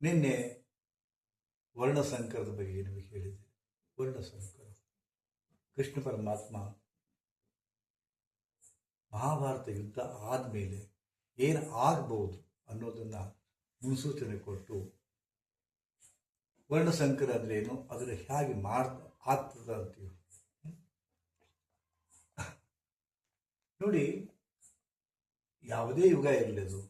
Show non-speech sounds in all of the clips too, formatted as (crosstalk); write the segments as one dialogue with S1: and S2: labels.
S1: ನಿನ್ನೆ ವರ್ಣಸಂಕರದ ಬಗ್ಗೆ ನಿಮಗೆ ಹೇಳಿದೆ ವರ್ಣಸಂಕರ. ಕೃಷ್ಣ ಪರಮಾತ್ಮ ಮಹಾಭಾರತ ಯುದ್ಧ ಆದಮೇಲೆ ಏನು ಆಗ್ಬೋದು ಅನ್ನೋದನ್ನು ಮುನ್ಸೂಚನೆ ಕೊಟ್ಟು ವರ್ಣಸಂಕರ ಅಂದ್ರೆ ಏನು? ಅದನ್ನು ಹೇಗೆ ಮಾಡ್ ಆಗ್ತದ ಅಂತೀವಿ ನೋಡಿ, ಯಾವುದೇ ಯುಗ ಇರಲಿ ಅದು.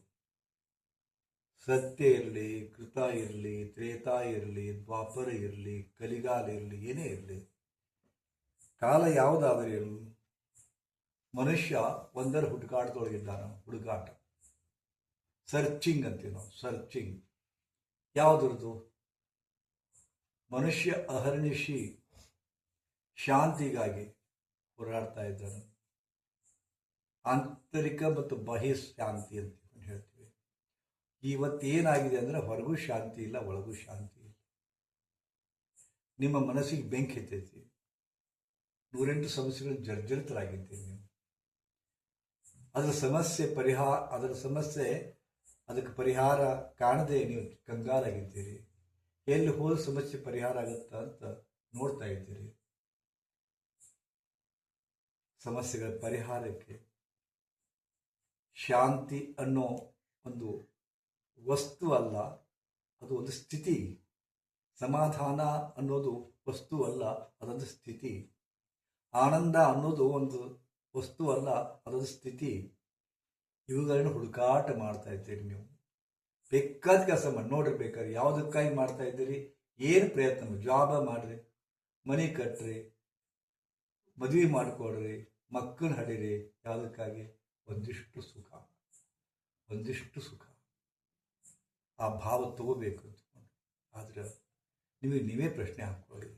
S1: ಸತ್ಯ ಇರಲಿ, ಕೃತ ಇರಲಿ, ತ್ರೇತಾ ಇರಲಿ, ದ್ವಾಪರ ಇರಲಿ, ಕಲಿಗಾಲ ಇರಲಿ, ಏನೇ ಇರಲಿ, ಕಾಲ ಯಾವುದಾದರೂ ಇರಲಿ ಮನುಷ್ಯ ಒಂದರ ಹುಡುಕಾಟದೊಳಗಿದ್ದಾನ ಹುಡುಕಾಟ. ಸರ್ಚಿಂಗ್ ಅಂತೀವಿ ನಾವು ಸರ್ಚಿಂಗ್. ಯಾವುದ್ರದ್ದು? ಮನುಷ್ಯ ಅಹರ್ನಿಶಿ ಶಾಂತಿಗಾಗಿ ಹೋರಾಡ್ತಾ ಇದ್ದಾನೆ. ಆಂತರಿಕ ಮತ್ತು ಬಾಹ್ಯ ಶಾಂತಿ ಅಂತ ಇವತ್ತೇನಾಗಿದೆ ಅಂದರೆ ಹೊರಗೂ ಶಾಂತಿ ಇಲ್ಲ, ಒಳಗೂ ಶಾಂತಿ ಇಲ್ಲ. ನಿಮ್ಮ ಮನಸ್ಸಿಗೆ ಬೆಂಕಿ ಎತ್ತೈತಿ. ನೂರೆಂಟು ಸಮಸ್ಯೆಗಳು ಜರ್ಜರಿತರಾಗಿದ್ದೀರಿ ನೀವು. ಅದರ ಸಮಸ್ಯೆ ಪರಿಹಾರ, ಅದರ ಸಮಸ್ಯೆ ಅದಕ್ಕೆ ಪರಿಹಾರ ಕಾಣದೆ ನೀವು ಕಂಗಾಲಾಗಿದ್ದೀರಿ. ಎಲ್ಲಿ ಹೋದ ಸಮಸ್ಯೆ ಪರಿಹಾರ ಆಗುತ್ತಾ ಅಂತ ನೋಡ್ತಾ ಇದ್ದೀರಿ. ಸಮಸ್ಯೆಗಳ ಪರಿಹಾರಕ್ಕೆ ಶಾಂತಿ ಅನ್ನೋ ಒಂದು ವಸ್ತು ಅಲ್ಲ, ಅದು ಒಂದು ಸ್ಥಿತಿ. ಸಮಾಧಾನ ಅನ್ನೋದು ವಸ್ತು ಅಲ್ಲ, ಅದೊಂದು ಸ್ಥಿತಿ. ಆನಂದ ಅನ್ನೋದು ಒಂದು ವಸ್ತು ಅಲ್ಲ, ಅದೊಂದು ಸ್ಥಿತಿ. ಇವುಗಳನ್ನು ಹುಡುಕಾಟ ಮಾಡ್ತಾ ಇದ್ದೀರಿ ನೀವು. ಬೇಕಾದ ಕೆಲಸ ಮಾಡಿ, ನೋಡ್ರಿ ಬೇಕಾದ್ರೆ ಯಾವುದಕ್ಕಾಗಿ ಮಾಡ್ತಾ ಇದ್ದೀರಿ, ಏನು ಪ್ರಯತ್ನ ಜಾಬ ಮಾಡಿರಿ, ಮನೆ ಕಟ್ಟ್ರಿ ಮದುವೆ ಮಾಡಿಕೊಡ್ರಿ ಮಕ್ಕಳನ್ನ ಹಡಿರಿ, ಯಾವುದಕ್ಕಾಗಿ? ಒಂದಿಷ್ಟು ಸುಖ. ಒಂದಿಷ್ಟು ಸುಖ. ಆ ಭಾವ ತಗೋಬೇಕು ಅಂದ್ಕೊಂಡು ಆದ್ರೆ ನಿಮಗೆ ನೀವೇ ಪ್ರಶ್ನೆ ಹಾಕೊಳ್ಳಿ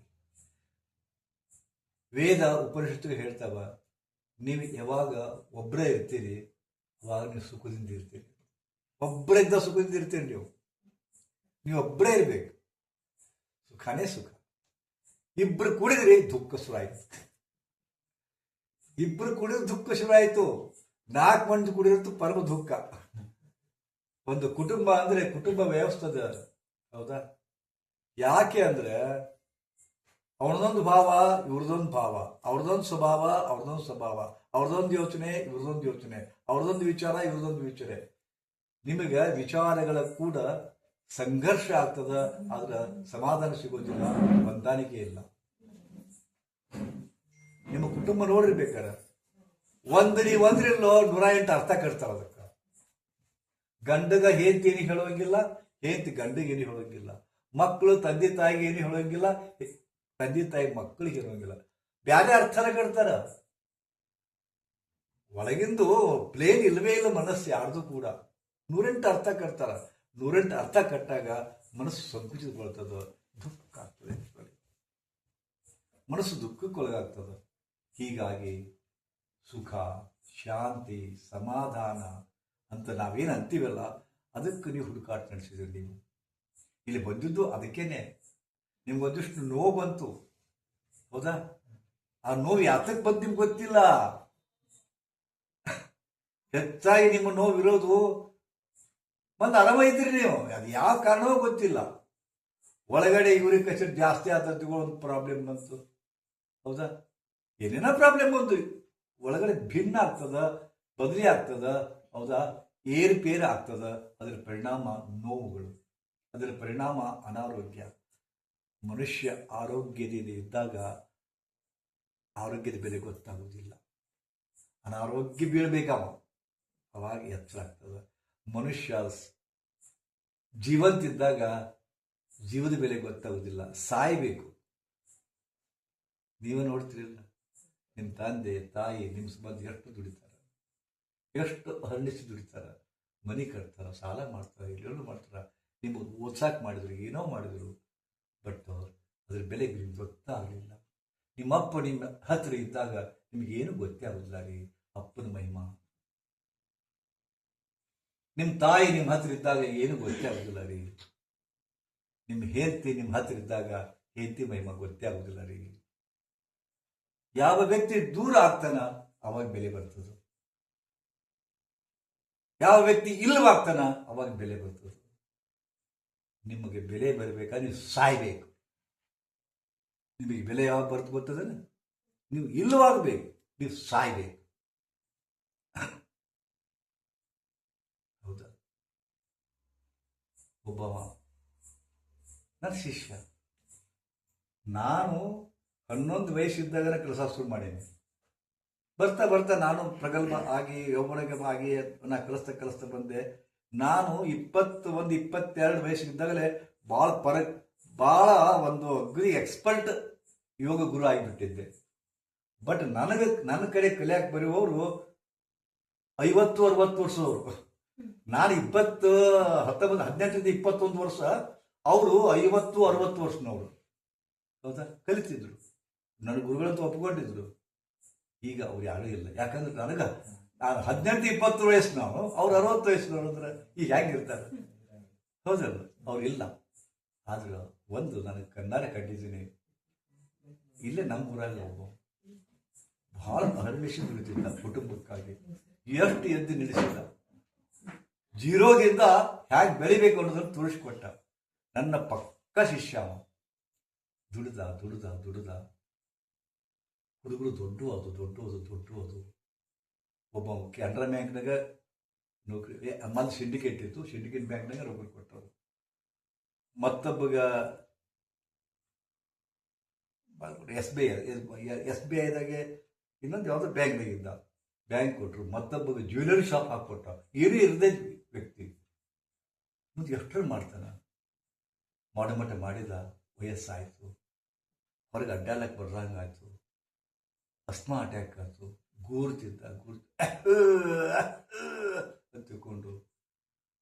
S1: ವೇದ ಉಪನಿಷತ್ತು ಹೇಳ್ತಾವ, ನೀವು ಯಾವಾಗ ಒಬ್ಬರೇ ಇರ್ತೀರಿ, ಅವಾಗ ನೀವು ಸುಖದಿಂದ ಇರ್ತೀರಿ. ಒಬ್ಬರಿದ್ದ ಸುಖದಿಂದ ಇರ್ತೀರಿ ನೀವು. ನೀವು ಒಬ್ಬರೇ ಇರಬೇಕು. ಸುಖನೇ ಸುಖ. ಇಬ್ರು ಕುಡಿದ್ರೆ ದುಃಖ ಶುರು ಆಯ್ತು ಇಬ್ರು ಕುಡಿದ್ರೆ ದುಃಖ ಶುರು ಆಯಿತು ನಾಲ್ಕು ಮಂದಿ ಕುಡಿದ್ರೆ ಪರಮ ದುಃಖ. ಒಂದು ಕುಟುಂಬ ಅಂದ್ರೆ ಕುಟುಂಬ ವ್ಯವಸ್ಥದ ಹೌದಾ? ಯಾಕೆ ಅಂದ್ರೆ ಅವನದೊಂದು ಭಾವ ಇವ್ರದೊಂದು ಭಾವ. ಅವ್ರದೊಂದು ಸ್ವಭಾವ ಅವ್ರದೊಂದು ಸ್ವಭಾವ. ಅವ್ರದೊಂದು ಯೋಚನೆ ಇವ್ರದೊಂದು ಯೋಚನೆ. ಅವ್ರದೊಂದು ವಿಚಾರ ಇವ್ರದೊಂದು ವಿಚಾರ. ನಿಮಗೆ ವಿಚಾರಗಳ ಕೂಡ ಸಂಘರ್ಷ ಆಗ್ತದ, ಆದ್ರೆ ಸಮಾಧಾನ ಸಿಗೋದಿಲ್ಲ, ಹೊಂದಾಣಿಕೆ ಇಲ್ಲ. ನಿಮ್ಮ ಕುಟುಂಬ ನೋಡಿರ್ಬೇಕಾರ. ಬೇಕಾರೆ ಒಂದ್ರಿ ಒಂದ್ರಿಲ್ಲೋ ನೂರ ಎಂಟು ಅರ್ಥ ಕಟ್ತಾರ ಗಂಡಗ ಹೇಂತಿ ಏನು ಹೇಳೋಂಗಿಲ್ಲ ಹೇಂತಿ ಗಂಡಗೆ ಏನು ಹೇಳೋಂಗಿಲ್ಲ ಮಕ್ಕಳು ತಂದೆ ತಾಯಿಗೆ ಏನು ಹೇಳೋಂಗಿಲ್ಲ ತಂದೆ ತಾಯಿ ಮಕ್ಕಳಿಗೆ ಹೇಳೋಂಗಿಲ್ಲ ಬ್ಯಾರೆ ಅರ್ಥನ ಕಟ್ತಾರ. ಒಳಗಿಂದು ಪ್ಲೇನ್ ಇಲ್ಲವೇ ಇಲ್ಲ ಮನಸ್ಸು, ಯಾರ್ದು ಕೂಡ. ನೂರೆಂಟು ಅರ್ಥ ಕಟ್ತಾರ. ನೂರೆಂಟು ಅರ್ಥ ಕಟ್ಟಾಗ ಮನಸ್ಸು ಸಂಕುಚಿತಗೊಳ್ತದ, ದುಃಖ ಆಗ್ತದೆ ಮನಸ್ಸು ದುಃಖಕ್ಕೊಳಗಾಗ್ತದ. ಹೀಗಾಗಿ ಸುಖ, ಶಾಂತಿ, ಸಮಾಧಾನ ಅಂತ ನಾವೇನು ಅಂತೀವಲ್ಲ, ಅದಕ್ಕೆ ನೀವು ಹುಡುಕಾಟ ನಡೆಸಿದ್ರಿ ನೀವು. ಇಲ್ಲಿ ಬಂದಿದ್ದು ಅದಕ್ಕೇನೆ. ನಿಮ್ಗೊಂದಿಷ್ಟು ನೋವು ಬಂತು. ಹೌದಾ? ಆ ನೋವು ಯಾತಕ್ಕೆ ಬಂತು ನಿಮ್ಗೆ ಗೊತ್ತಿಲ್ಲ. ಹೆಚ್ಚಾಗಿ ನಿಮ್ಮ ನೋವು ಇರೋದು ಒಂದು ಇದ್ರಿ ನೀವು. ಅದು ಯಾವ ಕಾರಣವೂ ಗೊತ್ತಿಲ್ಲ. ಒಳಗಡೆ ಯೂರಿಕ್ ಆಸಿಡ್ ಜಾಸ್ತಿ ಆದದ್ದು ಒಂದು ಪ್ರಾಬ್ಲಮ್ ಬಂತು. ಹೌದಾ? ಏನೇನೋ ಪ್ರಾಬ್ಲಮ್ ಬಂತು. ಒಳಗಡೆ ಭಿನ್ನ ಆಗ್ತದ ಬದಲಿ ಆಗ್ತದ ಹೌದಾ? ಏರ್ಪೇರ್ ಆಗ್ತದ, ಅದರ ಪರಿಣಾಮ ನೋವುಗಳು, ಅದರ ಪರಿಣಾಮ ಅನಾರೋಗ್ಯ. ಮನುಷ್ಯ ಆರೋಗ್ಯದಿಂದ ಇದ್ದಾಗ ಆರೋಗ್ಯದ ಬೆಲೆ ಗೊತ್ತಾಗುವುದಿಲ್ಲ. ಅನಾರೋಗ್ಯ ಬೀಳ್ಬೇಕಾವ, ಅವಾಗ ಎಚ್ಚರ ಆಗ್ತದ. ಮನುಷ್ಯ ಜೀವಂತಿದ್ದಾಗ ಜೀವದ ಬೆಲೆ ಗೊತ್ತಾಗುವುದಿಲ್ಲ. ಸಾಯಬೇಕು. ನೀವು ನೋಡ್ತಿರಲಿಲ್ಲ ನಿಮ್ಮ ತಂದೆ, ತಾಯಿ ನಿಮ್ಮ ಸಂಬಂಧ ಎಷ್ಟು ದುಡಿತಾರ? ಎಷ್ಟು ಹರಣಿಸಿ ದುಡಿತಾರ, ಮನೆ ಕಟ್ತಾರೆ, ಸಾಲ ಮಾಡ್ತಾರ, ಎಲ್ಲೆಲ್ಲೂ ಮಾಡ್ತಾರ ನಿಮಗೆ ಓದ್ಸಾಕ್ ಮಾಡಿದ್ರು, ಏನೋ ಮಾಡಿದ್ರು, ಬಟ್ ಅದ್ರ ಬೆಲೆ ನಿಮ್ಗೆ ಗೊತ್ತಾಗಲಿಲ್ಲ ನಿಮ್ಮಪ್ಪ ನಿಮ್ಮ ಹತ್ರ ಇದ್ದಾಗ ನಿಮಗೇನು ಗೊತ್ತೇ ಆಗುದಿಲ್ಲ, ರೀ, ಅಪ್ಪನ ಮಹಿಮಾ. ನಿಮ್ಮ ತಾಯಿ ನಿಮ್ಮ ಹತ್ರ ಇದ್ದಾಗ ಏನು ಗೊತ್ತೇ ಆಗುದಿಲ್ಲ, ರೀ. ನಿಮ್ಮ ಹೆಂಡತಿ ನಿಮ್ಮ ಹತ್ರ ಇದ್ದಾಗ ಹೆಂಡತಿ ಮಹಿಮಾ ಗೊತ್ತೇ ಆಗುದಿಲ್ಲ, ರೀ. ಯಾವ ವ್ಯಕ್ತಿ ದೂರ ಆಗ್ತಾನ ಅವಾಗ ಬೆಲೆ ಬರ್ತದ. ಯಾವ ವ್ಯಕ್ತಿ ಇಲ್ಲವಾಗ್ತಾನ ಅವಾಗ ಬೆಲೆ ಬರ್ತದೆ. ನಿಮಗೆ ಬೆಲೆ ಬರಬೇಕಾದ್ರೆ ನೀವು ಸಾಯ್ಬೇಕು. ನಿಮಗೆ ಬೆಲೆ ಯಾವಾಗ ಬರ್ತು, ಬರ್ತದೆ? ನೀವು ಇಲ್ಲವಾಗಬೇಕು, ನೀವು ಸಾಯ್ಬೇಕು. ಹೌದಾ? ಒಬ್ಬವ ನನ್ನ ಶಿಷ್ಯ ನಾನು ಹನ್ನೊಂದು ವಯಸ್ಸಿದ್ದಾಗ ಕೆಲಸ ಶುರು ಮಾಡೀನಿ. ಬರ್ತಾ ಬರ್ತಾ ನಾನು ಪ್ರಗಲ್ಭ ಆಗಿ ಯೌವನಗಮ ಆಗಿ ನಾ ಕಲಿಸ್ತಾ ಕಲಿಸ್ತಾ ಬಂದೆ. ನಾನು ಇಪ್ಪತ್ತು, ಒಂದು ಇಪ್ಪತ್ತೆರಡು ವಯಸ್ಸಿಗಿದ್ದಾಗಲೇ ಭಾಳ ಪರ ಭಾಳ ಒಂದು ಅಗ್ರಿ ಎಕ್ಸ್ಪರ್ಟ್ ಯೋಗ ಗುರು ಆಗಿಬಿಟ್ಟಿದ್ದೆ. ಬಟ್ ನನಗೆ, ನನ್ನ ಕಡೆ ಕಲಿಯಕ್ಕೆ ಬರುವವರು ಐವತ್ತು, ಅರವತ್ತು ವರ್ಷದವರು. ನಾನು ಇಪ್ಪತ್ತು, ಹತ್ತೊಂಬತ್ತು, ಹದಿನೆಂಟರಿಂದ ಇಪ್ಪತ್ತೊಂದು ವರ್ಷ ಅವರು ಐವತ್ತು, ಅರವತ್ತು ವರ್ಷನವರು ಹೌದಾ? ಕಲಿತಿದ್ರು. ನನ್ನ ಗುರುಗಳಂತೂ ಒಪ್ಕೊಂಡಿದ್ರು ಈಗ ಅವ್ರು ಯಾರೂ ಇಲ್ಲ. ಯಾಕಂದ್ರೆ ನನಗೆ ನಾನು ಹದಿನೆಂಟು, ಇಪ್ಪತ್ತು ವಯಸ್ಸಿನವರು ನಾವು ಅವ್ರು ಅರವತ್ತು ವಯಸ್ಸಿನವರು ಅಂದ್ರೆ ಈಗ ಹೇಗಿರ್ತಾರೆ ಹೌದಲ್ಲ? ಅವ್ರು ಇಲ್ಲ. ಆದ್ರೆ ಒಂದು ನನಗೆ ಕಣ್ಣಾರೆ ಕಂಡಿದ್ದೀನಿ. ಇಲ್ಲೇ ನಮ್ಮ ಊರಾಗ ಒಬ್ಬ. ಬಹಳ ಅಹರ್ನಿಶಿ ದುಡಿತಿದ್ದ ಕುಟುಂಬಕ್ಕಾಗಿ. ಎಷ್ಟು ಎದ್ದು ನಿಲ್ಲಿಸಿದ ಜೀರೋದಿಂದ ಹೇಗೆ ಬೆಳಿಬೇಕು ಅನ್ನೋದನ್ನು ತೋರಿಸ್ಕೊಟ್ಟ. ನನ್ನ ಪಕ್ಕ ಶಿಷ್ಯ ದುಡ್ದ ದುಡ್ದ ದುಡ್ದ. ಹುಡುಗರು ದೊಡ್ಡ ಅದು ದೊಡ್ಡ ಅದು ದೊಡ್ಡ ಅದು ಒಬ್ಬ ಕೆನರಾ ಬ್ಯಾಂಕ್ನಾಗ ನೌಕರಿ ಮೊದಲು ಸಿಂಡಿಕೇಟ್ ಇತ್ತು. ಸಿಂಡಿಕೇಟ್ ಬ್ಯಾಂಕ್ನಾಗ ರೊಕ್ಕ ಕೊಟ್ಟರು ಮತ್ತೊಬ್ಬಗ S B I, S B ಐದಾಗೆ ಇನ್ನೊಂದು ಯಾವುದೋ ಬ್ಯಾಂಕ್ನಾಗ ಇದ್ದ. ಬ್ಯಾಂಕ್ ಕೊಟ್ಟರು ಮತ್ತೊಬ್ಬಗ ಜ್ಯುವೆಲರಿ ಶಾಪ್ ಹಾಕ್ಕೊಟ್ಟ ಇರಿ ಇರದೇ ವ್ಯಕ್ತಿ. ಮುಂದೆ ಎಷ್ಟರ ಮಾಡ್ತಾನೆ? ಮಾಡೋ ಮಟ್ಟ ಮಾಡಿದ, ವಯಸ್ಸಾಯಿತು. ಹೊರಗೆ ಅಡ್ಡಾಲಕ್ಕೆ ಬರ್ದಂಗಾಯ್ತು. ಅಸ್ಮಾ ಅಟ್ಯಾಕ್ ಆಯಿತು. ಗೂರ್ತಿದ್ದ ಗೂರ್ ಅಂತ ತಿಳ್ಕೊಂಡು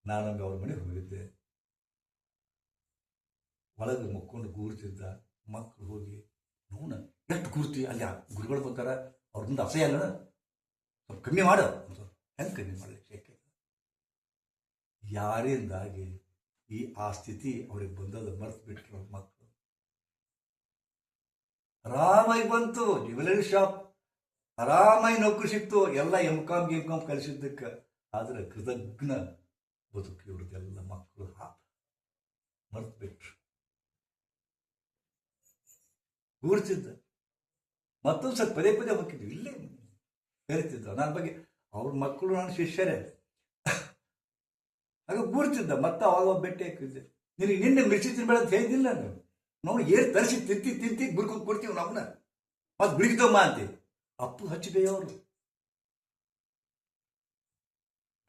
S1: ನಾನೊಮ್ಮೆ ಅವ್ರ ಮನೆಗೆ ಹೋಗಿದ್ದೆ. ಒಳಗೆ ಮುಕ್ಕೊಂಡು ಗೂರ್ತಿದ್ದ. ಮಕ್ಕಳು ಹೋಗಿ ನೋಣ ಎಷ್ಟು ಗೂರ್ತಿ ಅಲ್ಲಿ ಗುರುಗಳು ಬಂದಾರ? ಅವ್ರ ಮುಂದೆ ಅಸಹ್ಯ ಅಲ್ಲ ಸ್ವಲ್ಪ ಕಮ್ಮಿ ಮಾಡು. ಅಂತ ಹೆಂಗೆ ಕಮ್ಮಿ ಮಾಡಲಿ? ಶೇಖೆ ಯಾರಿಂದಾಗಿ ಈ ಆ ಸ್ಥಿತಿ ಅವ್ರಿಗೆ ಬಂದದ ಮರ್ತು ಬಿಟ್ಟರು ಮಕ್ಕಳು ಆರಾಮಾಗಿ ಬಂತು ಜ್ಯುವೆಲರಿ ಶಾಪ್. ಆರಾಮಾಗಿ ನೌಕರಿ ಸಿಕ್ತು, ಎಲ್ಲ ಎಂ ಕಾಮ್ ಗಿಮ್ ಕಾಮ್ ಕಲಿಸಿದ್ದಕ್ಕೆ ಆದ್ರೆ ಕೃತಜ್ಞ ಬದುಕು ಎಲ್ಲ ಮಕ್ಕಳು ಹಾಪ. ಮರ್ತು ಕೂರ್ತಿದ್ದ. ಮತ್ತೊಂದು ಸ್ವಲ್ಪ ಪದೇ ಪದೇ ಹೋಗಿದ್ವಿ ಇಲ್ಲೇ ಕರಿತಿದ್ದ. ನನ್ನ ಬಗ್ಗೆ ಅವ್ರ ಮಕ್ಕಳು ನನ್ನ ಶಿಷ್ಯರೇ. ಆಗ ಕೂರ್ತಿದ್ದ. ಮತ್ತೆ ಅವಾಗ ಭೇಟಿ ಹಾಕಿದ್ದೆ. ನಿನಗೆ ನಿನ್ನೆ ಮಿರ್ಚಿ ತಿನ್ಬೇಡ ಅಂತ ಹೇಳಿದಿಲ್ಲ ನಾನು. ನಾವು ಏರ್ ತರಿಸಿ ತಿಂತಿ ತಿಂತಿ, ಗುರ್ಕೊಂಡು ಕೊಡ್ತೀವಿ ನಮ್ಮನ್ನ ಮತ್ತೆ ಬಿಡಿದಮ್ಮ ಅಂತ. ಅಪ್ಪು ಹಚ್ಚಿದೆ ಅವರು.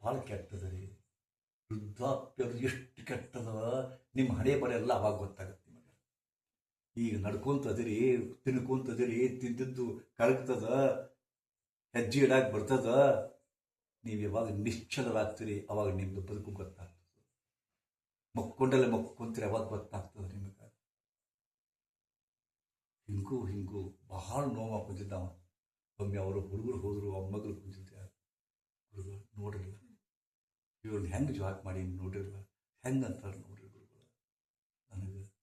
S1: ಭಾಳ ಕೆಟ್ಟದ ರೀ. ವೃದ್ಧಾಪ್ಯ ಎಷ್ಟು ಕೆಟ್ಟದ. ನಿಮ್ಮ ಹಣೆ ಬರ ಎಲ್ಲ ಅವಾಗ ಗೊತ್ತಾಗುತ್ತೆ ನಿಮಗೆ. ಈಗ ನಡ್ಕೊಂತದಿರಿ ತಿನ್ಕೊಂತದಿರಿ ತಿಂದಿದ್ದು ಕರಗ್ತದ ಹೆಜ್ಜೆ ಇಡಾಕ್ ಬರ್ತದ. ನೀವು ಯಾವಾಗ ನಿಶ್ಚಲರಾಗ್ತೀರಿ, ಅವಾಗ ನಿಮ್ದು ಬದುಕು ಗೊತ್ತಾಗ್ತದೆ. ಮಕ್ಕೊಂಡಲ್ಲೇ ಮಕ್ಕೊಂತೀರಿ, ಅವಾಗ ಗೊತ್ತಾಗ್ತದೆ ನಿಮಗೆ. ಹಿಂಗೂ ಹಿಂಗೂ ಬಹಳ ನೋವು ಕುಂತಿದ್ದಾವ ಒಮ್ಮೆ ಅವರು ಹುಡುಗರು ಹೋದರು ಅವ್ರ ಮಗಳು ಕುಂತಿದ್ದೆ ಹುಡುಗ ನೋಡಿರಲಿಲ್ಲ. ಇವ್ರನ್ನ ಹೆಂಗೆ ಜಾಕ್ ಮಾಡಿ ನೋಡಿರಲ್ಲ ಹೆಂಗೆ ಅಂತಾರೆ ನೋಡ್ರಿ ಗುರುಗಳು. ನನಗೆ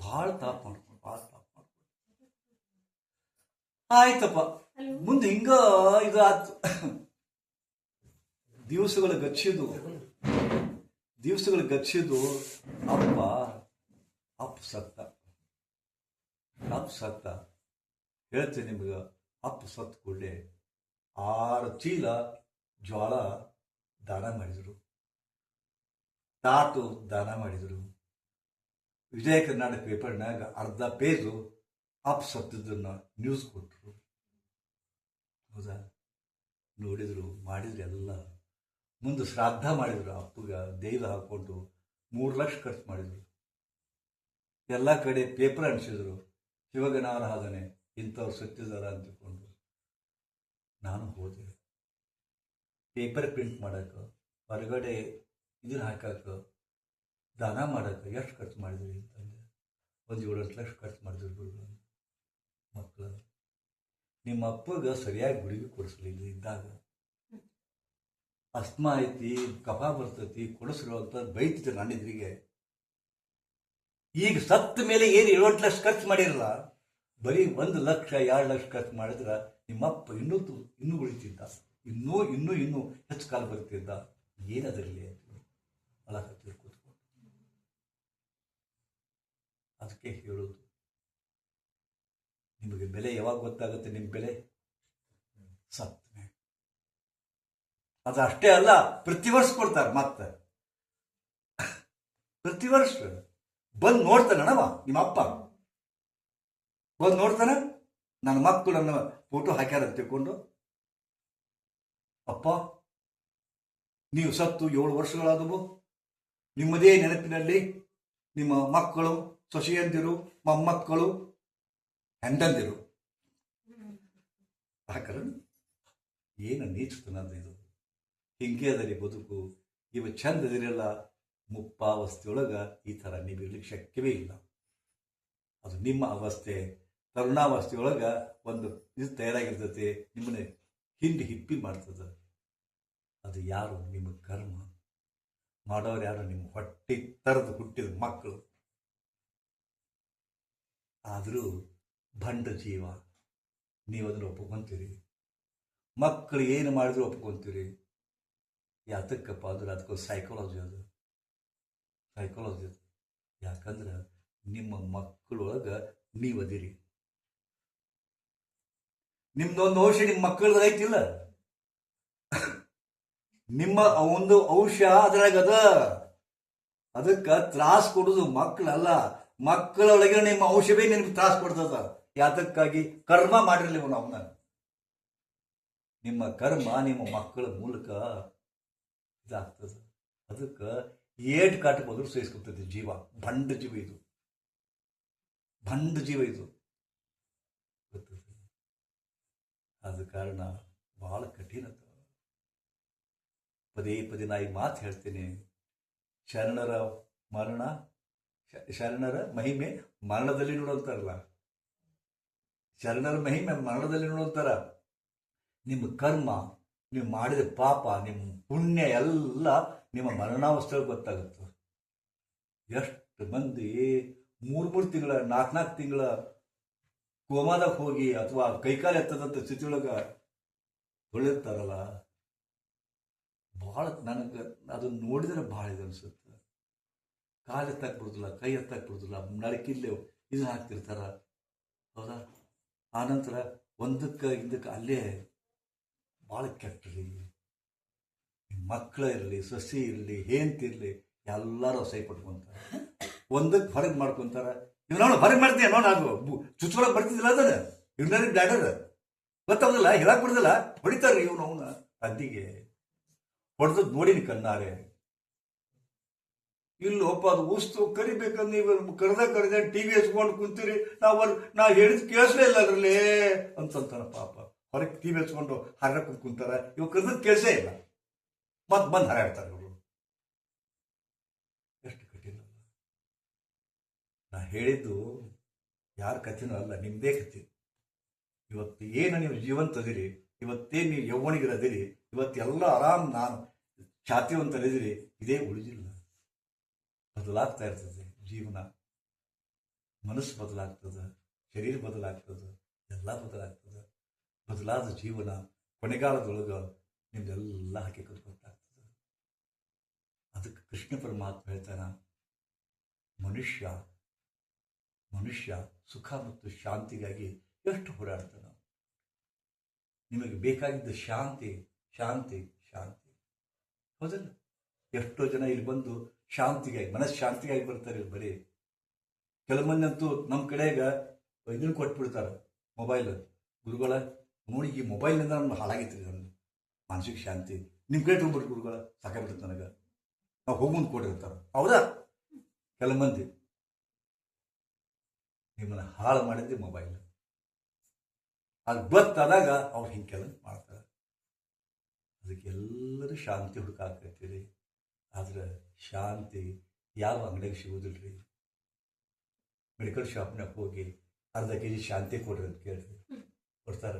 S1: ಭಾಳ ತಾಪ ಮಾಡ್ಕೊಂಡು ಭಾಳ ತಾಪ ಮಾಡ್ಕೊಂಡು. ಆಯ್ತಪ್ಪ. ಮುಂದೆ ಹಿಂಗ ಇದು ದಿವಸಗಳ ದಿವಸಗಳು ಗಚ್ಚಿದ್ದು. ದಿವಸಗಳು ಗಚ್ಚಿದ್ದು ಅಪ್ಪ ಅಪ್ಪ ಸತ್ತ. ಅಪ್ಪ ಸತ್ತ ಹೇಳ್ತೀನಿ ನಿಮ್ಗೆ ಅಪ್ಪ ಸತ್ತು ಕೂಡಲೇ ಆರು ಚೀಲ ಜ್ವಾಳ ದಾನ ಮಾಡಿದರು. ತಾತು ದಾನ ಮಾಡಿದರು. ವಿಜಯ ಕರ್ನಾಟಕ ಪೇಪರ್ನಾಗ ಅರ್ಧ ಪೇಜು ಅಪ್ ಸತ್ತದನ್ನ ನ್ಯೂಸ್ ಕೊಟ್ಟರು ಹೌದಾ? ನೋಡಿದರು, ಮಾಡಿದ್ರು ಎಲ್ಲ. ಮುಂದೆ ಶ್ರಾದ್ದ ಮಾಡಿದ್ರು ಅಪ್ಪಗ ದೈವ ಹಾಕ್ಕೊಂಡು ಮೂರು ಲಕ್ಷ ಖರ್ಚು ಮಾಡಿದರು. ಎಲ್ಲ ಕಡೆ ಪೇಪರ್ ಅಂಟಿಸಿದ್ರು ಶಿವಗಣಾರಾಧನೆ ಇಂಥವ್ರು ಸತ್ತಿದ್ದಾರೆ ಅಂತಕೊಂಡು ನಾನು ಹೋದೆ. ಪೇಪರ್ ಪ್ರಿಂಟ್ ಮಾಡಕ್ಕೆ ಹೊರಗಡೆ ಇದನ್ನ ಹಾಕಕ್ಕೆ ದಾನ ಮಾಡಕ್ಕೆ ಎಷ್ಟು ಖರ್ಚು ಮಾಡಿದ್ರಿ ಅಂತಂದೆ. ಒಂದು ಏಳೆಂಟು ಲಕ್ಷ ಖರ್ಚು ಮಾಡಿದ್ರು ಗುರುಗಳು ಮಕ್ಕಳು ನಿಮ್ಮ ಅಪ್ಪಗೆ ಸರಿಯಾಗಿ ಗುಳಿಗೆ ಕೊಡಿಸ್ಲಿಲ್ಲ ಇದ್ದಾಗ. ಅಸ್ಮಾ ಐತಿ ಕಫ ಬರ್ತೈತಿ ಕೊಡಿಸ್ರು ಅಂತ ಬೈತಿದ್ರು ನನ್ನ ಎದುರಿಗೆ ಈಗ ಸತ್ತ ಮೇಲೆ ಏನು ಏಳು ಲಕ್ಷ ಖರ್ಚು ಮಾಡಿರಲ್ಲ, ಬರೀ ಒಂದು ಲಕ್ಷ, ಎರಡು ಲಕ್ಷ ಖರ್ಚು ಮಾಡಿದ್ರೆ ನಿಮ್ಮಪ್ಪ ಇನ್ನೂ ಇನ್ನೂ ಉಳಿತಿದ್ದ. ಇನ್ನೂ ಇನ್ನೂ ಇನ್ನೂ ಹೆಚ್ಚು ಕಾಲ ಬರ್ತಿದ್ದ ಏನದರಲ್ಲಿ ಅಲ್ಲ ಕೂತ್ಕೊಂಡು. ಅದಕ್ಕೆ ಹೇಳೋದು, ನಿಮಗೆ ಬೆಲೆ ಯಾವಾಗ ಗೊತ್ತಾಗುತ್ತೆ ನಿಮ್ಮ ಬೆಲೆ? ಸತ್ತ ಅದು ಅಷ್ಟೇ ಅಲ್ಲ, ಪ್ರತಿ ವರ್ಷ ಕೊಡ್ತಾರೆ ಮತ್ತೆ. ಪ್ರತಿ ವರ್ಷ. ಬಂದು ನೋಡ್ತಾನವ ನಿಮ್ಮ ಅಪ್ಪ. ಬಂದು ನೋಡ್ತಾನ, ನನ್ನ ಮಕ್ಕಳು ನನ್ನ ಫೋಟೋ ಹಾಕ್ಯಾರ ಅಂತ ತಿಳ್ಕೊಂಡು, ಅಪ್ಪ, ನೀವು ಸತ್ತು ಏಳು ವರ್ಷಗಳಾದವು. ನಿಮ್ಮದೇ ನೆನಪಿನಲ್ಲಿ ನಿಮ್ಮ ಮಕ್ಕಳು, ಸೊಸೆಯಂದಿರು, ಮೊಮ್ಮಕ್ಕಳು, ಹೆಂಡಂದಿರು. ಹಾಕರ ಏನು ನೀಚತನದ ಇದು. ಹಿಂಗೆ ಅದರಿ ಬದುಕು. ಇವ ಚಂದದಿರಲ್ಲ ಮುಪ್ಪಾವಸ್ಥೆಯೊಳಗ ಈ ಥರ ನೀವು ಶಕ್ಯವೇ ಇಲ್ಲ. ಅದು ನಿಮ್ಮ ಅವಸ್ಥೆ, ತರುಣಾವಸ್ಥೆಯೊಳಗೆ ಒಂದು ಇದು ತಯಾರಾಗಿರ್ತೈತೆ ನಿಮ್ಮನ್ನ ಹಿಂಡಿ ಹಿಪ್ಪಿ ಮಾಡ್ತದೆ. ಅದು ಯಾರು? ನಿಮ್ಮ ಕರ್ಮ. ಮಾಡೋರು ಯಾರು? ನಿಮ್ಮ ಹೊಟ್ಟೆ ತರದು ಹುಟ್ಟಿದ ಮಕ್ಕಳು. ಆದರೂ ಭಂಡ ಜೀವ ನೀವು ಅದನ್ನು ಒಪ್ಕೊಂತೀರಿ. ಮಕ್ಕಳು ಏನು ಮಾಡಿದ್ರು ಒಪ್ಕೊಂತೀರಿ. ಯಾತಕ್ಕಪ್ಪ ಅಂದ್ರೆ ಅದಕ್ಕೊಂದು ಸೈಕಾಲಜಿ ಅದು. ಸೈಕಾಲಜಿ ಯಾಕಂದ್ರೆ ನಿಮ್ಮ ಮಕ್ಕಳೊಳಗೆ ನೀವು ಅದಿರಿ. ನಿಮ್ದೊಂದು ಔಷಧ ನಿಮ್ಮ ಮಕ್ಕಳದಾಗ ಐತಿಲ್ಲ? ನಿಮ್ಮ ಒಂದು ಔಷಧ ಅದ್ರಾಗ ಅದ. ಅದಕ್ಕೆ ತ್ರಾಸ ಕೊಡುದು ಮಕ್ಕಳಲ್ಲ ಮಕ್ಕಳೊಳಗೆ ನಿಮ್ಮ ಔಷಧವೇ ನಿಮ್ಗೆ ತ್ರಾಸ ಕೊಡ್ತದ. ಯಾತಕ್ಕಾಗಿ? ಕರ್ಮ ಮಾಡಿರ್ಲಿ ಅವ್ನ ನಿಮ್ಮ ಕರ್ಮ ನಿಮ್ಮ ಮಕ್ಕಳ ಮೂಲಕ ಇದಾಗ್ತದ. ಅದಕ್ಕೆ ಏಟ್ ಕಾಟ್ ಬದಲು ಸಹಿಸ್ಕೊತೈತಿ ಜೀವ. ಭಂಡ ಜೀವ ಇದು. ಭಂಡ ಜೀವ ಇದು. ಆದ ಕಾರಣ ಬಹಳ ಕಠಿಣ. ಪದೇ ಪದೇ ನಾ ಮಾತು ಹೇಳ್ತೀನಿ. ಶರಣರ ಮರಣ ಶರಣರ ಮಹಿಮೆ ಮರಣದಲ್ಲಿ ನೋಡೋಂತಾರಲ್ಲ ಶರಣರ ಮಹಿಮೆ ಮರಣದಲ್ಲಿ ನೋಡೋಂತಾರ ನಿಮ್ಮ ಕರ್ಮ, ನೀವು ಮಾಡಿದ ಪಾಪ, ನಿಮ್ಮ ಪುಣ್ಯ ಎಲ್ಲ ನಿಮ್ಮ ಮರಣಾವಸ್ಥೆ ಗೊತ್ತಾಗುತ್ತೆ. ಎಷ್ಟು ಮಂದಿ ಮೂರು ಮೂರು ತಿಂಗಳ, ನಾಲ್ಕು ನಾಲ್ಕು ತಿಂಗಳ ಕೋಮಾದಾಗ ಹೋಗಿ ಅಥವಾ ಕೈಕಾಲು ಎತ್ತದಂತ ಸ್ಥಿತಿಯೊಳಗ ಹೊಳಿರ್ತಾರಲ್ಲ ಭಾಳ ನನಗೆ ಅದನ್ನು ನೋಡಿದ್ರೆ ಭಾಳ ಇದು ಅನಿಸುತ್ತೆ. ಕಾಲು ಎತ್ತಕ್ಕೆ ಬಿಡುದಿಲ್ಲ ಕೈ ಎತ್ತಕ್ಕೆ ಬಿಡುದಿಲ್ಲ ನಡಕಿಲ್ಲೇ ಇದು ಹಾಕ್ತಿರ್ತಾರ. ಹೌದಾ? ಆನಂತರ ಒಂದಕ್ಕೆ ಇದಕ್ಕೆ ಅಲ್ಲೇ ಭಾಳ ಕೆಟ್ಟರಿ ಮಕ್ಕಳ ಇರಲಿ, ಸಸಿ ಇರಲಿ ಹೇಂತಿರಲಿ ಎಲ್ಲರೂ ಸೈ ಪಟ್ಕೊಂತಾರೆ. ಒಂದಕ್ಕೆ ಹೊರಗೆ ಮಾಡ್ಕೊಂತಾರ. ಇವ್ ನೋಡು, ಹೊರಗೆ ಮಾಡ್ತೀನಿ ನೋಡು ಅದು ಚುಚ್ಚೊಳಗೆ ಬರ್ತಿದ್ದಿಲ್ಲ ಅದನ್ನ. ಇವ್ನಲ್ಲಿ ಡ್ಯಾಡರ್ ಗೊತ್ತಾಗೋದಿಲ್ಲ, ಹೇಳಕ್ ಬಿಡುದಿಲ್ಲ ಹೊಡಿತಾರ್ರಿ ಇವನು ಅವನ ಅದಿಗೆ ಹೊಡೆದದ್ ನೋಡಿನಿ ಕಣ್ಣಾರೆ. ಒಪ್ಪ ಅದು ಉಸ್ತು ಕರಿಬೇಕಂದ್ರೆ ನೀವು ಕರೆದ ಕರೆದ ಟಿವಿ ಹಚ್ಕೊಂಡು ಕುಂತೀರಿ. ನಾವು ನಾ ಹೇಳಿದ್ ಕೇಳಿಸ್ಲೇ ಇಲ್ಲ ಅದರಲ್ಲೇ. ಅಂತಂತಾರ ಪಾಪ. ಹೊರಗೆ ಟಿವಿ ಹಚ್ಕೊಂಡು ಹರ್ರಕ್ಕೆ ಕುಂತಾರ ಇವ್ ಕರೆದ ಕೇಳಿಸೇ ಇಲ್ಲ. ಮತ್ ಬಂದು ಹರಾಡ್ತಾರೆ ಇವರು ಎಷ್ಟು ಕಠಿಣ? ನಾ ಹೇಳಿದ್ದು ಯಾರ ಕಥೆನೂ ಅಲ್ಲ ನಿಮ್ಮದೇ ಕಥೆ. ಇವತ್ತು ಏನು ನೀವು ಜೀವಂತದಿರಿ, ಇವತ್ತೇನು ನೀವು ಯೌವಣಿಗಿರದಿರಿ ಇವತ್ತೆಲ್ಲ ಆರಾಮ್ ನಾನು ಛಾತಿವಂತರಿದಿರಿ ಇದೇ ಉಳಿದಿಲ್ಲ. ಬದಲಾಗ್ತಾ ಇರ್ತದೆ ಜೀವನ. ಮನಸ್ಸು ಬದಲಾಗ್ತದೆ, ಶರೀರ ಬದಲಾಗ್ತದೆ, ಎಲ್ಲ ಬದಲಾಗ್ತದೆ. ಬದಲಾದ ಜೀವನ, ಕೊನೆಗಾಲದೊಳಗೆ ನಿಮ್ದೆಲ್ಲ ಹಾಕಿ ಗೊತ್ತಾಗ್ತದೆ ಅದಕ್ಕೆ ಕೃಷ್ಣ ಪರಮಾತ್ಮ ಹೇಳ್ತಾನೆ ಮನುಷ್ಯ ಮನುಷ್ಯ ಸುಖ ಮತ್ತು ಶಾಂತಿಗಾಗಿ ಎಷ್ಟು ಹೋರಾಡ್ತಾನ। ನಿಮಗೆ ಬೇಕಾಗಿದ್ದ ಶಾಂತಿ ಶಾಂತಿ ಶಾಂತಿ। ಹೌದಲ್ಲ? ಎಷ್ಟೋ ಜನ ಇಲ್ಲಿ ಬಂದು ಶಾಂತಿಗಾಗಿ, ಮನಃಶಾಂತಿಗಾಗಿ ಬರ್ತಾರೆ ಇಲ್ಲಿ ಬರೀ। ಅಂತೂ ನಮ್ಮ ಕಡೆಗ ಇದನ್ನ ಕೊಟ್ಬಿಡ್ತಾರೆ ಮೊಬೈಲ್ ಗುರುಗಳ, ನೋಡಿ ಈ ಮೊಬೈಲ್ನಿಂದ ನಮ್ಗೆ ಹಾಳಾಗಿತ್ತು ನಮ್ಗೆ। ಮಾನಸಿಕ ಶಾಂತಿ ನಿಮ್ಮ ಕಡೆ ಹೋಗ್ಬಿಟ್ಟು ಗುರುಗಳ, ಸಾಕಾಗ್ಬಿಡುತ್ತೆ ನನಗೆ। ನಾವು ಹೋಗುಂದು ಕೊಟ್ಟಿರ್ತಾರೆ. ಹೌದಾ? ಕೆಲ ಮಂದಿ. ನಿಮ್ಮನ್ನ ಹಾಳು ಮಾಡಿದ್ದೆ ಮೊಬೈಲ್ ಅದು ಗೊತ್ತಾದಾಗ ಅವ್ರು ಹಿಂಗೆ ಕೆಲಸ ಮಾಡ್ತಾರೆ. ಅದಕ್ಕೆ ಎಲ್ಲರೂ ಶಾಂತಿ ಹುಡುಕಾಕತ್ತೀರಿ ಆದ್ರೆ ಶಾಂತಿ ಯಾವ ಅಂಗಡಿಗೆ ಸಿಗೋದಿಲ್ರಿ? ಮೆಡಿಕಲ್ ಶಾಪ್ನಾಗ ಹೋಗಿ ಅರ್ಧ ಕೆ ಜಿ ಶಾಂತಿ ಕೊಡ್ರಿ ಅಂತ ಕೇಳ್ರಿ. ಕೊಡ್ತಾರ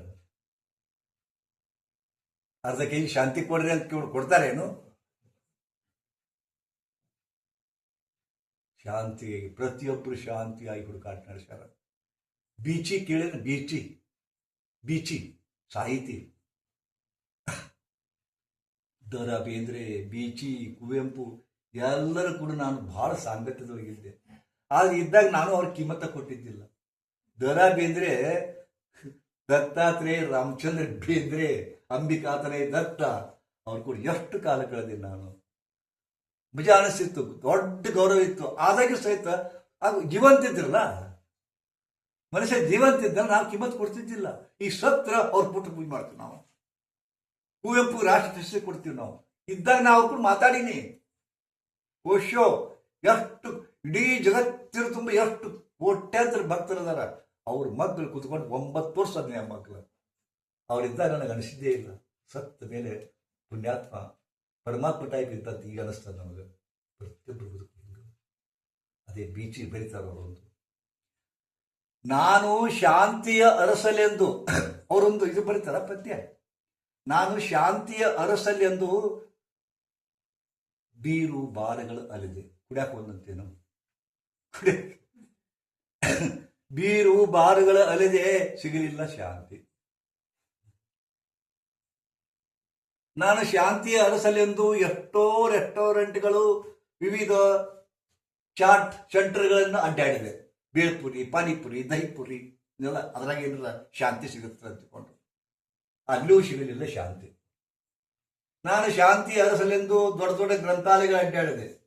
S1: ಅರ್ಧ ಕೆ ಜಿ ಶಾಂತಿ ಕೊಡ್ರಿ ಅಂತ ಕೇಳಿ ಕೊಡ್ತಾರೇನು? ಶಾಂತಿ ಪ್ರತಿಯೊಬ್ಬರು ಶಾಂತಿಯಾಗಿ ಹುಡುಕಾಟ ನಡೆಸ್ಯಾರ. ಬೀಚಿ ಕೇಳಿದ್ರೆ ಬೀಚಿ ಬೀಚಿ, ಸಾಹಿತಿ. ದರ ಬೇಂದ್ರೆ, ಬೀಚಿ, ಕುವೆಂಪು, ಎಲ್ಲರೂ ಕೂಡ ನಾನು ಬಹಳ ಸಾಂಗತ್ಯದೊಳಗಿದ್ದೆ. ಆದ್ರೆ ಇದ್ದಾಗ ನಾನು ಅವ್ರ ಕಿಮ್ಮತ್ತ ಕೊಟ್ಟಿದ್ದಿಲ್ಲ. ದರ ಬೇಂದ್ರೆ, ದತ್ತಾತ್ರೇಯ ರಾಮಚಂದ್ರ ಬೇಂದ್ರೆ, ಅಂಬಿಕಾತನೇ ದತ್ತ, ಅವ್ರು ಕೂಡ ಎಷ್ಟು ಕಾಲ ಕಳೆದಿನಿ ನಾನು? ಮಜಾ ಅನಿಸ್ತಿತ್ತು ದೊಡ್ಡ ಗೌರವ ಇತ್ತು. ಆದಾಗ್ಯೂ ಸಹಿತ ಜೀವಂತ ಇದ್ರಲ್ಲ ಮನುಷ್ಯ ಜೀವಂತ ಇದ್ದ ನಾವು ಕಿಮ್ಮತ್ ಕೊಡ್ತಿದ್ದಿಲ್ಲ. ಈ ಸತ್ರ ಅವ್ರ ಪುಟ್ಟ ಪೂಜೆ ಮಾಡ್ತೀವಿ ನಾವು. ಕುವೆಂಪು ರಾಷ್ಟ್ರ ಪ್ರಶಸ್ತಿ ಕೊಡ್ತೀವಿ ನಾವು. ಇದ್ದಾಗ ನಾವು ಕೂಡ ಮಾತಾಡೀನಿ. ಓಶೋ ಎಷ್ಟು ಇಡೀ ಜಗತ್ತಿನ ತುಂಬ ಎಷ್ಟು ಕೋಟ್ಯಾಂತರ ಭಕ್ತರದಾರ ಅವ್ರ ಮಕ್ಕಳು ಕುತ್ಕೊಂಡು ಒಂಬತ್ತು ವರ್ಷ ಅದನ್ನೇ ಮಕ್ಕಳು ಅವರಿದ್ದಾಗ ನನಗೆ ಅನಿಸಿದ್ದೇ ಇಲ್ಲ. ಸತ್ತ ಮೇಲೆ ಪುಣ್ಯಾತ್ಮ ಪರಮಾತ್ಮ ಟೈಪ್ ಇದ್ದಂತ ಈಗ ಅನಿಸ್ತದೆ ನಮಗೆ. ಪ್ರತಿಯೊಬ್ಬರು ಬದುಕು ಅದೇ ಬೀಚಿ ಬರೀತಾರ ಅವರೊಂದು ನಾನು ಶಾಂತಿಯ ಅರಸಲೆಂದು (coughs) ಅವರೊಂದು ಇದು ಬರೀತಾರ ಪದ್ಯ. ನಾನು ಶಾಂತಿಯ ಅರಸಲೆಂದು ಬೀರು ಬಾರಗಳು ಅಲಿದೆ ಕುಡಿಯಾಕ ಒಂದಂತೇನು (coughs) ಬೀರು ಬಾರುಗಳ ಅಲಿದೆ ಸಿಗಲಿಲ್ಲ ಶಾಂತಿ. ನಾನು ಶಾಂತಿಯ ಅರಸಲೆಂದು ಎಷ್ಟೋ ರೆಸ್ಟೋರೆಂಟ್ಗಳು ವಿವಿಧ ಚಾಟ್ ಸೆಂಟರ್ಗಳನ್ನು ಅಡ್ಡಾಡಿದೆ ಬೇಲ್ಪುರಿ ಪಾನಿಪುರಿ ದಹಿಪುರಿ ಇದೆಲ್ಲ ಅದ್ರಾಗ ಶಾಂತಿ ಸಿಗುತ್ತೆ ಅಂತಕೊಂಡು ಅಲ್ಲೂ ಸಿಗಲಿಲ್ಲ ಶಾಂತಿ. ನಾನು ಶಾಂತಿ ಅರಸಲೆಂದು ದೊಡ್ಡ ದೊಡ್ಡ ಗ್ರಂಥಾಲಯಗಳು ಅಡ್ಡಾಡಿದೆ.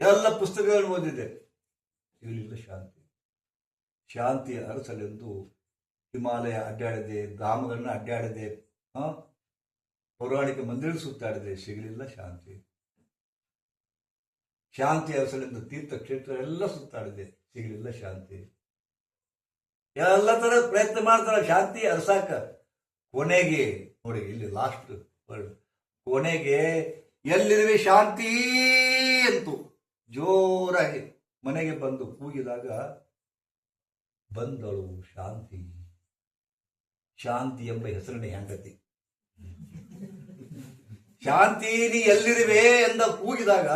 S1: ಎಲ್ಲ ಪುಸ್ತಕಗಳನ್ನು ಓದಿದೆ. ಸಿಗಲಿಲ್ಲ ಶಾಂತಿ. ಶಾಂತಿಯ ಅರಸಲೆಂದು ಹಿಮಾಲಯ ಅಡ್ಡಾಡಿದೆ, ಧಾಮಗಳನ್ನ ಅಡ್ಡಾಡಿದೆ ಆ? ಪೌರಾಣಿಕ ಮಂದಿರ ಸುತ್ತಾಡಿದೆ ಸಿಗಲಿಲ್ಲ, ಶಾಂತಿ ಶಾಂತಿ ಅರಸಲೆಂದು ತೀರ್ಥಕ್ಷೇತ್ರ ಎಲ್ಲ ಸುತ್ತಾಡಿದೆ ಸಿಗಲಿಲ್ಲ, ಶಾಂತಿ ಎಲ್ಲ ತರ ಪ್ರಯತ್ನ ಮಾಡ್ತಾರ ಶಾಂತಿ ಅರಸಾಕ ಕೊನೆಗೆ, ನೋಡಿ, ಇಲ್ಲಿ ಲಾಸ್ಟ್ ವರ್ಡ್ ಕೊನೆಗೆ, ಎಲ್ಲಿರುವೆ ಶಾಂತಿ? ಅಂತು. ಜೋರಾಗಿ ಮನೆಗೆ ಬಂದು ಕೂಗಿದಾಗ ಬಂದಳು ಶಾಂತಿ. ಶಾಂತಿ ಎಂಬ ಹೆಸರಿನ ಹೆಂಡತಿ. ಶಾಂತಿ ನೀ ಎಲ್ಲಿರುವೆ ಎಂದ ಕೂಗಿದಾಗ,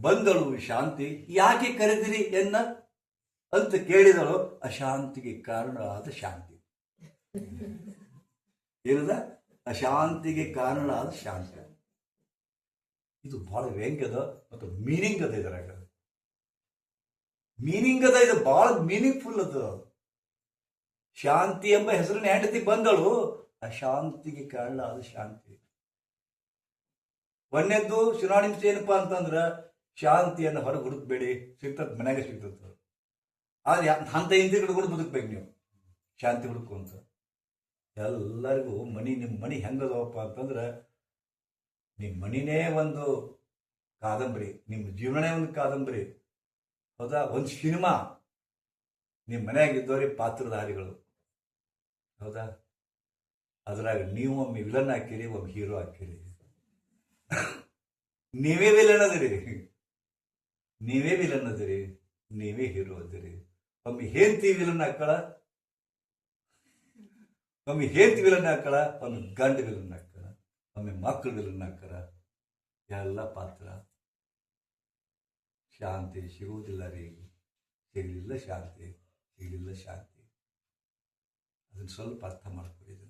S1: ಬಂದಳು ಶಾಂತಿ, ಯಾಕೆ ಕರೆದಿರಿ ಎನ್ನ? ಅಂತ ಕೇಳಿದಳು, ಅಶಾಂತಿಗೆ ಕಾರಣವಾದ ಶಾಂತಿ. ಏನದ? ಅಶಾಂತಿಗೆ ಕಾರಣವಾದ ಶಾಂತಿ. ಇದು ಬಹಳ ವ್ಯಂಗ್ಯದ ಮತ್ತು ಮೀನಿಂಗ್ ಅದ ಇದರಾಗ ಮೀನಿಂಗ್ ಅದ ಇದು ಬಹಳ ಮೀನಿಂಗ್ಫುಲ್ ಅದ. ಶಾಂತಿ ಎಂಬ ಹೆಸರಿನ ಹೆಂಡತಿ ಬಂದಳು, ಅಶಾಂತಿಗೆ ಕಾರಣ ಆದ ಶಾಂತಿ. ಒಂದನೇದ್ದು ಸಿನಾನಿಮ್ಸ್ ಏನಪ್ಪಾ ಅಂತಂದ್ರೆ ಶಾಂತಿಯನ್ನು ಹೊರಗೆ ಹುಡುಕ್ಬೇಡಿ ಸಿಗ್ತದ ಮನೆಯಾಗೆ ಸಿಗ್ತದ. ಆದ್ರೆ ಅಂಥ ಅಂತ ಹಿಂದೆ ಕೂಡ ಬದುಕ್ಬೇಕು ನೀವು. ಶಾಂತಿ ಹುಡುಕು ಅಂತ. ಎಲ್ಲರಿಗೂ ಮನಿ ನಿಮ್ಮ ಮನಿ ಹೆಂಗದವಪ್ಪ ಅಂತಂದ್ರೆ ನಿಮ್ಮ ಮನಿನೇ ಒಂದು ಕಾದಂಬರಿ ನಿಮ್ಮ ಜೀವನನೇ ಒಂದು ಕಾದಂಬರಿ. ಹೌದಾ? ಒಂದು ಸಿನಿಮಾ. ನಿಮ್ಮ ಇದ್ದವ್ರಿಗೆ ಪಾತ್ರಧಾರಿಗಳು ಹೌದಾ? ಅದ್ರಾಗ ನೀವು ಒಮ್ಮೆ ವಿಲನ್ ಹಾಕಿರಿ ಒಮ್ಮೆ ಹೀರೋ ಹಾಕಿರಿ ನೀವೇ ವಿಲನ್ ಅದಿರಿ ನೀವೇ ವಿಲನ್ ಅದಿರಿ ನೀವೇ ಹೀರೋ ಅದಿರಿ ಒಮ್ಮೆ ಹೇಂತಿ ವಿಲನ್ ಹಾಕಳ ಒಮ್ಮೆ ಹೇಂತಿ ವಿಲನ್ ಹಾಕಳ ಒಮ್ಮೆ ಗಂಡ ವಿಲನ್ ಹಾಕಳ ಒಮ್ಮೆ ಮಕ್ಕಳು ವಿಲನ್ ಹಾಕಳ ಎಲ್ಲ ಪಾತ್ರ. ಶಾಂತಿ ಸಿಗುವುದಿಲ್ಲ ರೀ. ಸಿಗಲಿಲ್ಲ ಶಾಂತಿ. ಸಿಗಲಿಲ್ಲ ಶಾಂತಿ. ಅದನ್ನು ಸ್ವಲ್ಪ ಅರ್ಥ ಮಾಡ್ಕೊಡಿ ಇದನ್ನ.